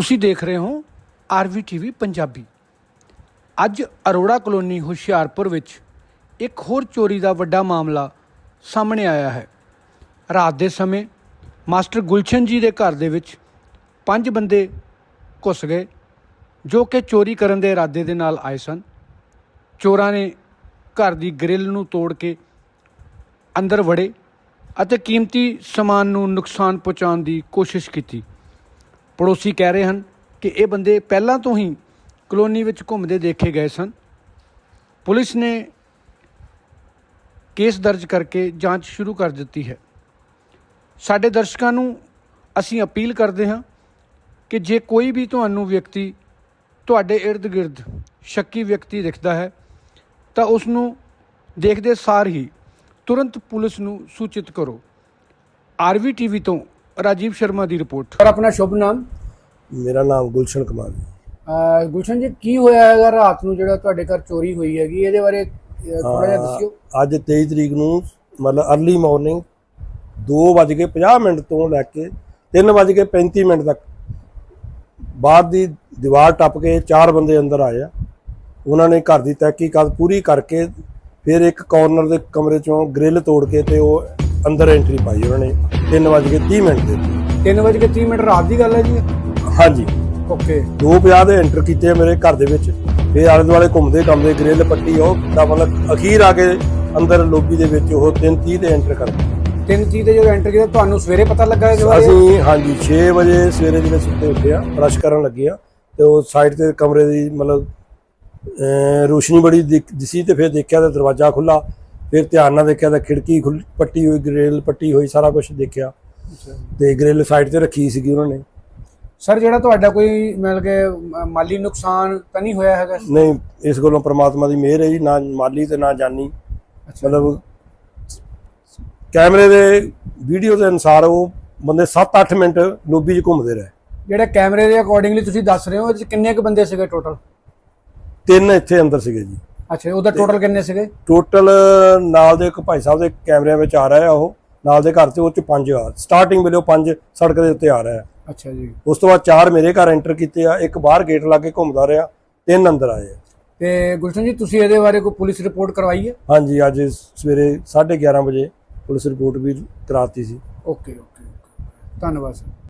ਤੁਸੀਂ ਦੇਖ ਰਹੇ ਹੋ ਆਰਵੀ ਟੀਵੀ ਪੰਜਾਬੀ। ਅੱਜ ਅਰੋੜਾ ਕਲੋਨੀ ਹੁਸ਼ਿਆਰਪੁਰ ਵਿੱਚ ਇੱਕ ਹੋਰ ਚੋਰੀ ਦਾ ਵੱਡਾ ਮਾਮਲਾ ਸਾਹਮਣੇ ਆਇਆ ਹੈ। ਰਾਤ ਦੇ ਸਮੇਂ ਮਾਸਟਰ ਗੁਲਸ਼ਨ ਜੀ ਦੇ ਘਰ ਦੇ ਵਿੱਚ ਪੰਜ ਬੰਦੇ ਘੁਸ ਗਏ, ਜੋ ਕਿ ਚੋਰੀ ਕਰਨ ਦੇ ਇਰਾਦੇ ਦੇ ਨਾਲ ਆਏ ਸਨ। ਚੋਰਾਂ ਨੇ ਘਰ ਦੀ ਗ੍ਰਿਲ ਨੂੰ ਤੋੜ ਕੇ ਅੰਦਰ ਵੜੇ ਅਤੇ ਕੀਮਤੀ ਸਮਾਨ ਨੂੰ ਨੁਕਸਾਨ ਪਹੁੰਚਾਉਣ ਦੀ ਕੋਸ਼ਿਸ਼ ਕੀਤੀ। ਪੜੋਸੀ ਕਹਿ ਰਹੇ ਹਨ ਕਿ ਇਹ ਬੰਦੇ ਪਹਿਲਾਂ ਤੋਂ ਹੀ ਕਲੋਨੀ ਵਿੱਚ ਘੁੰਮਦੇ ਦੇਖੇ ਗਏ ਸਨ। ਪੁਲਿਸ ਨੇ ਕੇਸ ਦਰਜ ਕਰਕੇ ਜਾਂਚ ਸ਼ੁਰੂ ਕਰ ਦਿੱਤੀ ਹੈ। ਸਾਡੇ ਦਰਸ਼ਕਾਂ ਨੂੰ ਅਸੀਂ ਅਪੀਲ ਕਰਦੇ ਹਾਂ ਕਿ ਜੇ ਕੋਈ ਵੀ ਤੁਹਾਨੂੰ ਵਿਅਕਤੀ ਤੁਹਾਡੇ ird-gird ਸ਼ੱਕੀ ਵਿਅਕਤੀ ਦਿਖਦਾ ਹੈ, ਤਾਂ ਉਸ ਨੂੰ ਦੇਖਦੇ ਸਾਰ ਹੀ ਤੁਰੰਤ ਪੁਲਿਸ ਨੂੰ ਸੂਚਿਤ ਕਰੋ। ਆਰਵੀ ਟੀਵੀ ਤੋਂ ਰਾਜੀਵ ਸ਼ਰਮਾ ਦੀ ਰਿਪੋਰਟ। ਸਰ ਆਪਣਾ ਸ਼ੁਭ ਨਾਮ? ਮੇਰਾ ਨਾਮ ਗੁਲਸ਼ਨ ਕੁਮਾਰ ਹੈ। ਗੁਲਸ਼ਨ ਜੀ ਕੀ ਹੋਇਆ ਹੈਗਾ ਰਾਤ ਨੂੰ ਜਿਹੜਾ ਤੁਹਾਡੇ ਘਰ ਚੋਰੀ ਹੋਈ ਹੈਗੀ? ਇਹਦੇ ਬਾਰੇ ਥੋੜਾ ਜਿਹਾ ਦੱਸਿਓ। ਅੱਜ 23 ਤਰੀਕ ਨੂੰ ਮਤਲਬ अर्ਲੀ ਮਾਰਨਿੰਗ 2:50 ਮਿੰਟ ਤੋਂ ਲੈ ਕੇ 3:35 ਮਿੰਟ ਤੱਕ ਬਾਹਰ ਦੀ ਦੀਵਾਰ ਟੱਪ ਕੇ ਚਾਰ ਬੰਦੇ ਅੰਦਰ ਆਏ ਆ। ਉਹਨਾਂ ਨੇ ਘਰ ਦੀ ਤਹਿਕੀਕਾਤ ਪੂਰੀ ਕਰਕੇ ਫਿਰ ਇੱਕ ਕਾਰਨਰ ਦੇ ਕਮਰੇ ਚੋਂ ਗ੍ਰਿਲ ਤੋੜ ਕੇ ਤੇ ਉਹ ਅੰਦਰ ਐਂਟਰੀ ਪਾਈ ਉਹਨਾਂ ਨੇ 3:30 ਮਿੰਟ ਦੇ। 3:30 ਮਿੰਟ ਰਾਤ ਦੀ ਗੱਲ ਹੈ ਜੀ? ਹਾਂਜੀ। ਓਕੇ। 250 ਦੇ ਐਂਟਰ ਕੀਤੇ ਮੇਰੇ ਘਰ ਦੇ ਵਿੱਚ। ਫਿਰ ਆਲੇ ਦੁਆਲੇ ਘੁੰਮਦੇ ਘੁੰਮਦੇ ਗ੍ਰਿਲ ਪੱਟੀ ਉਹ ਦਾ ਮਤਲਬ ਅਖੀਰ ਆ ਕੇ ਅੰਦਰ ਲੋਬੀ ਦੇ ਵਿੱਚ ਉਹ 3:30 ਦੇ ਐਂਟਰ ਕਰ ਗਏ 3:30 ਤੇ ਜਦੋਂ ਐਂਟਰ ਕੀਤਾ ਤੁਹਾਨੂੰ ਸਵੇਰੇ ਪਤਾ ਲੱਗਾ ਇਸ ਬਾਰੇ? ਅਸੀਂ ਹਾਂਜੀ 6 ਵਜੇ ਸਵੇਰੇ ਜਿਹੜੇ ਸੁੱਤੇ ਉੱਠੇ ਆ ਬ੍ਰਸ਼ ਕਰਨ ਲੱਗੇ ਆ ਤੇ ਉਹ ਸਾਈਡ ਤੇ ਕਮਰੇ ਦੀ ਮਤਲਬ ਰੋਸ਼ਨੀ ਬੜੀ ਦਿਸੀ ਤੇ ਫਿਰ ਦੇਖਿਆ ਤਾਂ ਦਰਵਾਜ਼ਾ ਖੁੱਲਾ ਫਿਰ ਧਿਆਨ ਨਾਲ ਦੇਖਿਆ ਤਾਂ ਖਿੜਕੀ ਖੁੱਲ ਪੱਟੀ ਹੋਈ ਗ੍ਰਿਲ ਪੱਟੀ ਹੋਈ ਸਾਰਾ ਕੁਝ ਦੇਖਿਆ। ਤੇ ਗ੍ਰਿਲ ਸਾਈਡ ਤੇ ਰੱਖੀ ਸੀਗੀ ਉਹਨਾਂ ਨੇ। ਸਰ ਜਿਹੜਾ ਤੁਹਾਡਾ ਕੋਈ ਮਤਲਬ ਕਿ ਮਾਲੀ ਨੁਕਸਾਨ ਤਾਂ ਨਹੀਂ ਹੋਇਆ ਹੈਗਾ? ਨਹੀਂ ਇਸ ਕੋਲੋਂ ਪ੍ਰਮਾਤਮਾ ਦੀ ਮਿਹਰ ਹੈ ਜੀ ਨਾ ਮਾਲੀ ਤੇ ਨਾ ਜਾਨੀ। ਮਤਲਬ ਕੈਮਰੇ ਦੇ ਵੀਡੀਓ ਦੇ ਅਨੁਸਾਰ ਉਹ ਬੰਦੇ 7-8 ਮਿੰਟ ਲੋਬੀ 'ਚ ਘੁੰਮਦੇ ਰਹੇ। ਜਿਹੜੇ ਕੈਮਰੇ ਦੇ ਅਕੋਰਡਿੰਗਲੀ ਤੁਸੀਂ ਦੱਸ ਰਹੇ ਹੋ ਇਹਦੇ 'ਚ ਕਿੰਨੇ ਕੁ ਬੰਦੇ ਸੀਗੇ ਟੋਟਲ ਤਿੰਨ ਇੱਥੇ ਅੰਦਰ ਸੀਗੇ ਜੀ। ਅੱਛਾ ਉਹਦਾ ਟੋਟਲ ਕਿੰਨੇ ਸੀਗੇ? ਟੋਟਲ ਨਾਲ ਦੇ ਇੱਕ ਭਾਈ ਸਾਹਿਬ ਦੇ ਕੈਮਰਿਆਂ ਵਿੱਚ ਆ ਰਿਹਾ ਉਹ ਨਾਲ ਦੇ ਘਰ ਤੇ ਉਹ ਚ ਪੰਜ ਆ। ਸਟਾਰਟਿੰਗ ਵੇਲੇ ਉਹ ਪੰਜ ਸੜਕ ਦੇ ਉੱਤੇ ਆ ਰਿਹਾ ਅੱਛਾ ਜੀ। ਉਸ ਤੋਂ ਬਾਅਦ ਚਾਰ ਮੇਰੇ ਘਰ ਐਂਟਰ ਕੀਤੇ ਆ ਇੱਕ ਬਾਹਰ ਗੇਟ ਲਾ ਕੇ ਘੁੰਮਦਾ ਰਿਹਾ ਤਿੰਨ ਅੰਦਰ ਆਏ ਆ। ਤੇ ਗੁਲਸ਼ਨ ਜੀ ਤੁਸੀਂ ਇਹਦੇ ਬਾਰੇ ਕੋਈ ਪੁਲਿਸ ਰਿਪੋਰਟ ਕਰਵਾਈ ਹੈ? ਹਾਂਜੀ ਅੱਜ ਸਵੇਰੇ 11:30 ਵਜੇ ਪੁਲਿਸ ਰਿਪੋਰਟ ਵੀ ਕਰਾਤੀ ਸੀ। Okay okay. ਧੰਨਵਾਦ ਸਰ।